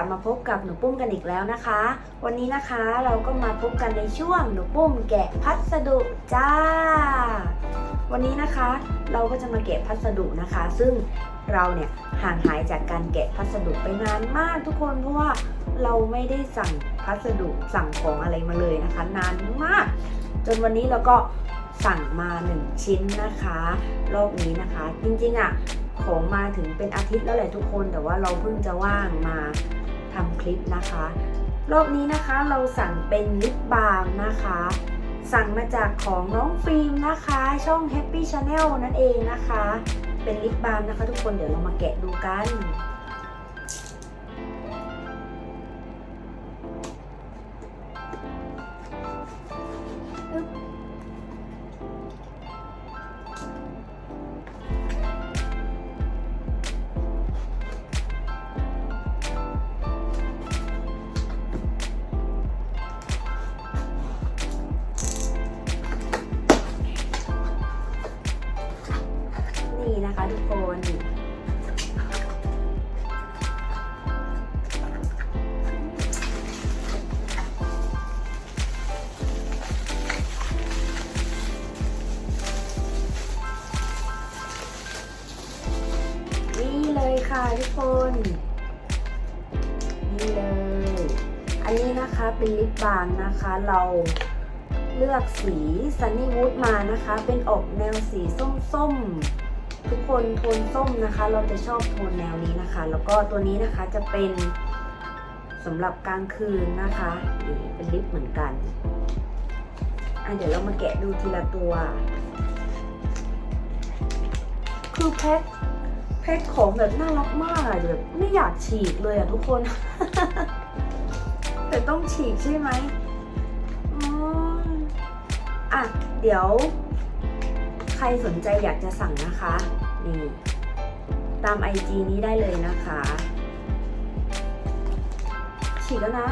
ลับมาพบกับหนูปุ้มกันอีกแล้วนะคะ วันนี้นะคะเราก็มาพบกันในช่วงหนูปุ้มแกะพัสดุจ้า วันนี้นะคะ เราก็จะมาแกะพัสดุนะคะ ซึ่งเราเนี่ยห่างหายจากการแกะพัสดุไปนานมากทุกคนเพราะว่าเราไม่ได้สั่งพัสดุสั่งของอะไรมาเลยนะคะ นานมาก จนวันนี้เราก็สั่งมาหนึ่งชิ้นนะคะรอบนี้นะคะ จริงๆอะ่ะของมาถึงเป็นอาทิตย์แล้วแหละทุกคน แต่ว่าเราเพิ่งจะว่างมา ทำคลิปนะคะ รอบนี้นะคะเราสั่งเป็นลิปบาล์มนะคะ สั่งมาจากของน้องฟิล์มนะคะ ช่อง Happy Channel นั่นเองนะคะ เป็นลิปบาล์มนะคะทุกคนเดี๋ยวเรามาแกะดูกัน ค่ะทุกคน นี่เลย อันนี้นะคะเป็นลิปบาล์มนะคะ เราเลือกสีซันนี่วูดมานะคะ เป็นออกแนวสีส้มๆ ทุกคนโทนส้มนะคะ เราจะชอบโทนแนวนี้นะคะ แล้วก็ตัวนี้นะคะจะเป็นสำหรับกลางคืนนะคะนี่เป็นลิปเหมือนกันอะเดี๋ยวเรามาแกะดูทีละตัว คือแพ็ค แพ็คของแบบน่ารักมากอะแบบไม่อยากฉีกเลยอะทุกคน แต่ต้องฉีกใช่ไหมอ๋ออะ เดี๋ยว ใครสนใจอยากจะสั่งนะคะ นี่ ตาม IG นี้ได้เลยนะคะ ฉีกแล้วนะ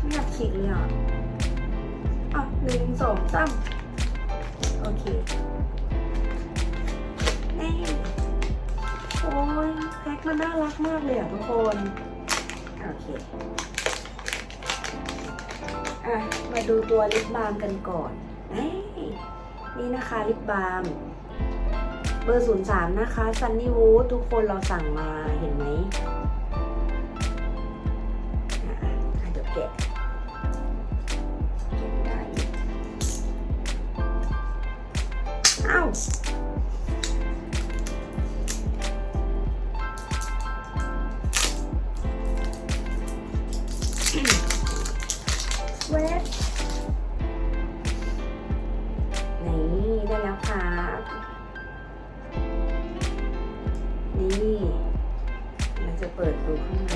ไม่อยากฉีกเลยอะ อะหนึ่งสองสามโอเคนี่ โอ้ยแพ็คมันน่ารักมากเลยอะทุกคน โอเค อะ มาดูตัวลิปบาล์มกันก่อนนี่นะคะลิปบาล์มเบอร์ 03 นะคะซันนี่วูดทุกคนเราสั่งมาเห็นไหมอะอะเดี๋ยวแกะแกะไม่ได้อ้าว เวทนี่ได้แล้วครับนี่เราจะเปิดดูข้างใน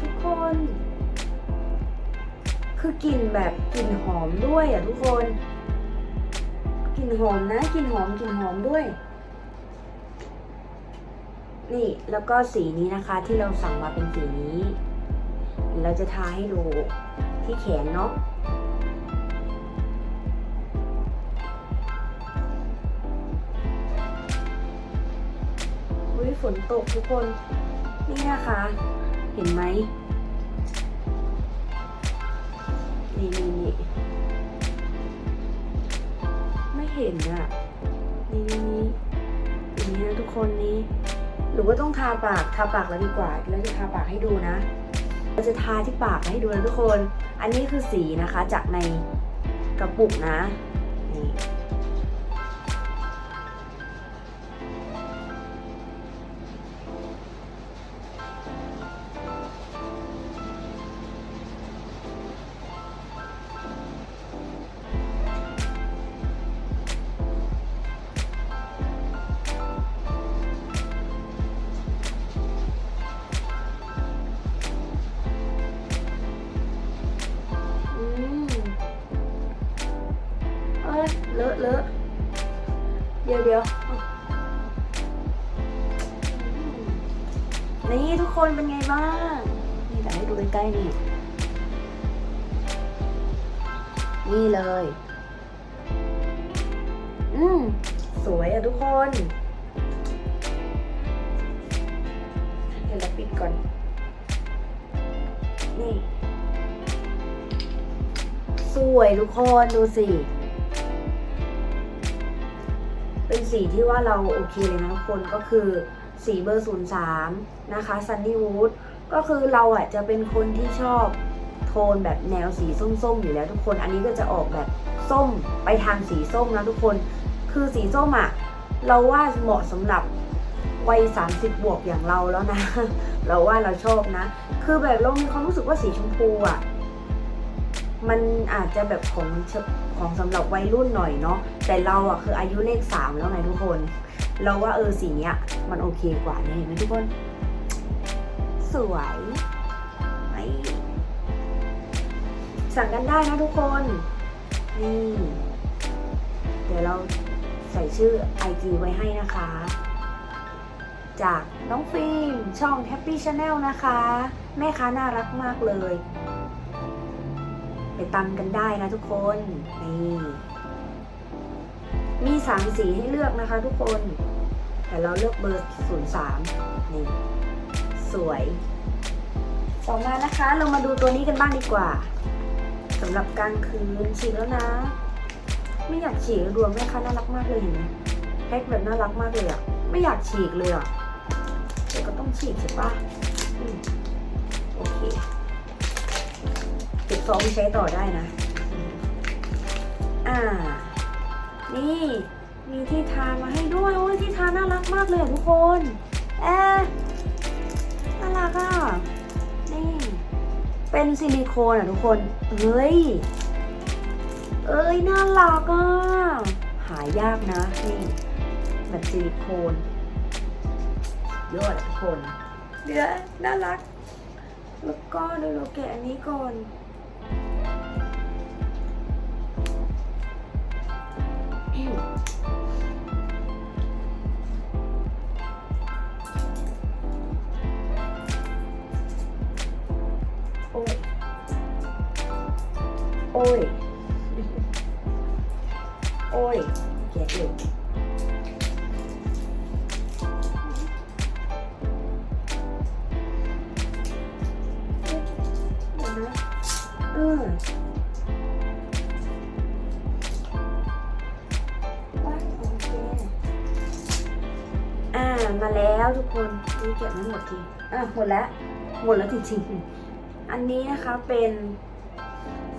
ทุกคน คือกลิ่นแบบกลิ่นหอมด้วยอะทุกคน กลิ่นหอมนะกลิ่นหอมกลิ่นหอมด้วย นี่แล้วก็สีนี้นะคะที่เราสั่งมาเป็นสีนี้ เราจะทาให้ดูที่แขนเนาะอุ้ยฝนตกทุกคน นี่นะคะ เห็นไหมนี่นี่นี่ไม่เห็นอะนี่นี่นี่อย่างนี้นะทุกคนนี้ หรือว่าต้องทาปากทาปากแล้วดีกว่า แล้วจะทาปากให้ดูนะเราจะทาที่ปากให้ดูนะทุกคน อันนี้คือสีนะคะจากในกระปุกนะนี่ เดียว นี่ทุกคนเป็นไงบ้าง นี่แต่ให้ดูใกล้ๆนี่ นี่เลย อืม สวยอะทุกคนเดี๋ยวเราปิดก่อน นี่ สวยทุกคนดูสิ เป็นสีที่ว่าเราโอเคเลยนะทุกคนก็คือสีเบอร์ 03 นะคะ Sunny Wood ก็คือเราอะจะเป็นคนที่ชอบโทนแบบแนวสีส้มๆ อยู่แล้วทุกคน อันนี้ก็จะออกแบบส้มไปทางสีส้มนะทุกคน คือสีส้มอะเราว่าเหมาะสำหรับวัย 30 บวกอย่างเราแล้วนะ เราว่าเราชอบนะ คือแบบเรามีความรู้สึกว่าสีชมพูอะ มันอาจจะแบบของ ของสำหรับวัยรุ่นหน่อยเนาะแต่เราอะคืออายุเลขสามแล้วไงทุกคน เราว่าเออสีเนี้ยมันโอเคกว่านี่เห็นไหมทุกคน สวยไอสั่งกันได้นะทุกคนนี่เดี๋ยวเราใส่ชื่อ IG ไว้ให้นะคะ จากน้องฟิล์มช่อง Happy Channel นะคะ แม่ค้าน่ารักมากเลย ไปตำกันได้นะทุกคนนี่มีสามสีให้เลือกนะคะทุกคน แต่เราเลือกเบอร์03นี่สวยต่อมานะคะ เรามาดูตัวนี้กันบ้างดีกว่าสำหรับกลางคืนฉีกแล้วนะ ไม่อยากฉีกดวงแม่ค้าน่ารักมากเลยเห็นไหมแพ็คแบบน่ารักมากเลยอะไม่อยากฉีกเลยอะแต่ก็ต้องฉีกใช่ปะอโอเค เก็บซองไปใช้ต่อได้นะ อ่า นี่มีที่ทามาให้ด้วยโอ้ยที่ทาน่ารักมากเลยอะทุกคนแอน่ารักอะนี่เป็นซิลิโคนอะทุกคน เฮ้ย เอ้ยน่ารักอะหายากนะนี่แบบซิลิโคนยอดทุกคนเดี๋ยวน่ารัก แล้วก็เดี๋ยวเราแกะอันนี้ก่อน โอ้ย โอ้ย โอ้ยเกลียดอยู่ อ่ามาแล้วทุกคนนี่เก็บไม่หมดทีอะหมดแล้วหมดแล้วจริงๆอันนี้นะคะเป็น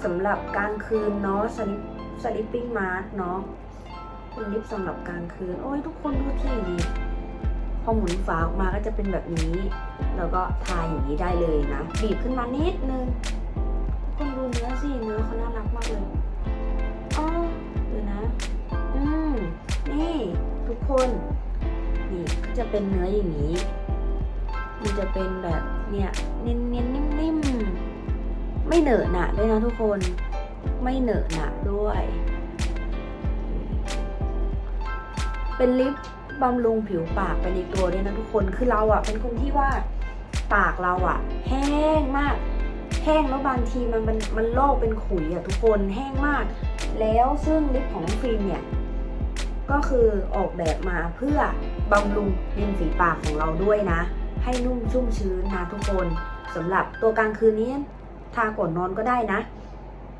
สำหรับกลางคืนเนาะสลิปสลิปปิ้งมาร์เนาะเป็นลิปสำหรับกลางคืน โอ้ยทุกคนดูที่นี่พอหมุนฝาออกมาก็จะเป็นแบบนี้ แล้วก็ทาอย่างนี้ได้เลยนะ บีบขึ้นมานิดนึง เป็นเนื้ออย่างนี้ มันจะเป็นแบบเนี่ยเน้นๆนิ่มๆไม่เหนอะหนะด้วยนะทุกคน ไม่เหนอะหนะด้วย เป็นลิปบำรุงผิวปากไปในตัวด้วยนะทุกคน คือเราอะเป็นคนที่ว่าปากเราอะแห้งมาก แห้งแล้วบางทีมันมันมันลอกเป็นขุยอะทุกคนแห้งมาก แล้วซึ่งลิปของฟิล์มเนี่ย ก็คือออกแบบมาเพื่อ บำรุงริมฝีปากของเราด้วยนะ ให้นุ่มชุ่มชื้นนะทุกคนสำหรับตัวกลางคืนนี้ทาก่อนนอนก็ได้นะ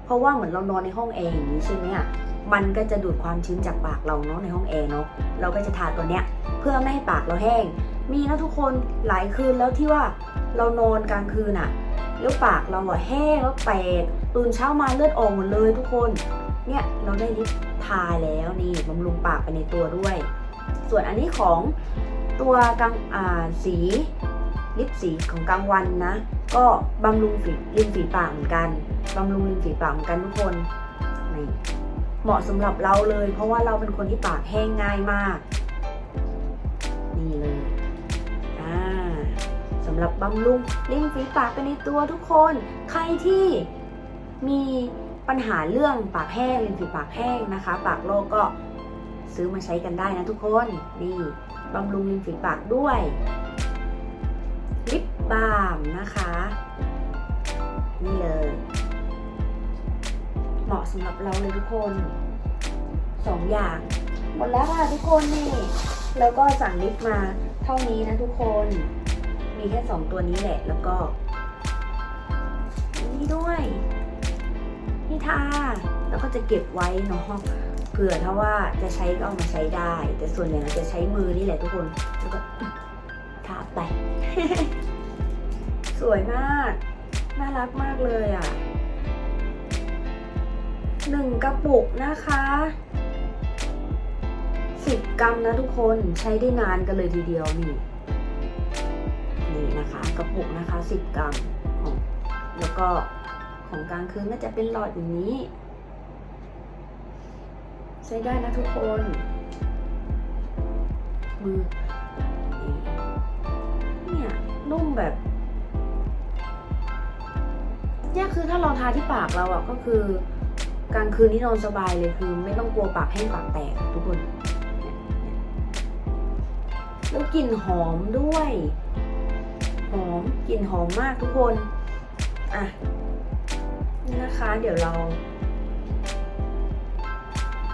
เพราะว่าเหมือนเรานอนในห้องแอร์อย่างนี้ใช่ไหมอะมันก็จะดูดความชื้นจากปากเราเนาะในห้องแอร์เนาะเราก็จะทาตัวเนี้ยเพื่อไม่ให้ปากเราแห้ง มีนะทุกคนหลายคืนแล้วที่ว่าเรานอนกลางคืนอะแล้วปากเราอะแห้งแล้วแตกตื่นเช้ามาเลือดออกหมดเลยทุกคน เนี่ยเราได้ลิปทาแล้วนี่บำรุงปากไปในตัวด้วย ส่วนอันนี้ของตัวกลางอ่าสีลิปสีของกลางวันนะ ก็บำรุงฝีริมฝีปากเหมือนกันบำรุงริมฝีปากเหมือนกันทุกคนนี่เหมาะสำหรับเราเลย เพราะว่าเราเป็นคนที่ปากแห้งง่ายมาก นี่เลยอ่าสำหรับบำรุงริมฝีปากไปในตัวทุกคน ใครที่มีปัญหาเรื่องปากแห้งริมฝีปากแห้งนะคะ ปากโลกก็ ซื้อมาใช้กันได้นะทุกคน นี่บำรุงริมฝีปากด้วยลิปบาล์มนะคะ นี่เลย เหมาะสำหรับเราเลยทุกคนสองอย่าง หมดแล้วค่ะทุกคนนี่ แล้วก็สั่งลิปมาเท่านี้นะทุกคน มีมีแค่สองตัวนี้แหละ แล้วก็นี่ด้วย นี่ทาแล้วก็จะเก็บไว้เนาะ เผื่อถ้าว่าจะใช้ก็เอามาใช้ได้ แต่ส่วนใหญ่เราจะใช้มือนี่แหละทุกคนแล้วก็ทาไป สวยมาก น่ารักมากเลยอะหนึ่งกระปุกนะคะสิบกรัมนะทุกคนใช้ได้นานกันเลยทีเดียวนี่นี่นะคะกระปุกนะคะสิบกรัมของแล้วก็ของกลางคืนก็จะเป็นหลอดอย่างนี้ ใช้ได้นะทุกคน มือ เนี่ยนุ่มแบบเนี่ยคือถ้าเราทาที่ปากเราอะก็คือกลางคืนนี่นอนสบายเลยคือ ไม่ต้องกลัวปากแห้งปากแตกทุกคน แล้วกลิ่นหอมด้วย หอมกลิ่นหอมมากทุกคน อะนี่นะคะ เดี๋ยวเรา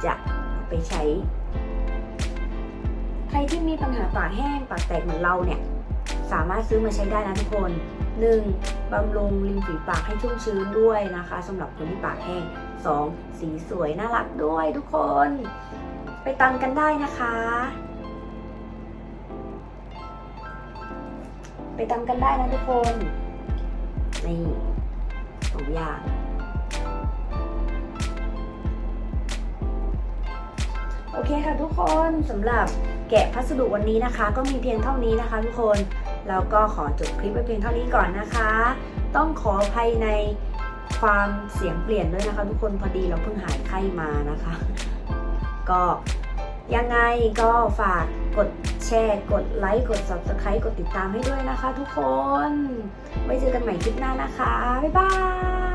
จะไปใช้ ใครที่มีปัญหาปากแห้งปากแตกเหมือนเราเนี่ย สามารถซื้อมาใช้ได้นะทุกคน 1. บำรุงริมฝีปากให้ชุ่มชื้นด้วยนะคะสำหรับคนที่ปากแห้ง 2. สีสวยน่ารักด้วยทุกคน ไปตามกันได้นะคะ ไปตามกันได้นะทุกคน นี่สองอย่าง โอเคค่ะทุกคนสำหรับแกะพัสดุวันนี้นะคะ ก็มีเพียงเท่านี้นะคะ ทุกคนแล้วก็ขอจบคลิปไว้เพียงเท่านี้ก่อนนะคะ ต้องขออภัยในความเสียงเปลี่ยนด้วยนะคะ ทุกคนพอดีเราเพิ่งหายไข้มานะคะ ก็ยังไงก็ฝากกดแชร์กดไลค์กด subscribe กดติดตามให้ด้วยนะคะ ทุกคน ไว้เจอกันใหม่คลิปหน้านะคะ บ๊ายบาย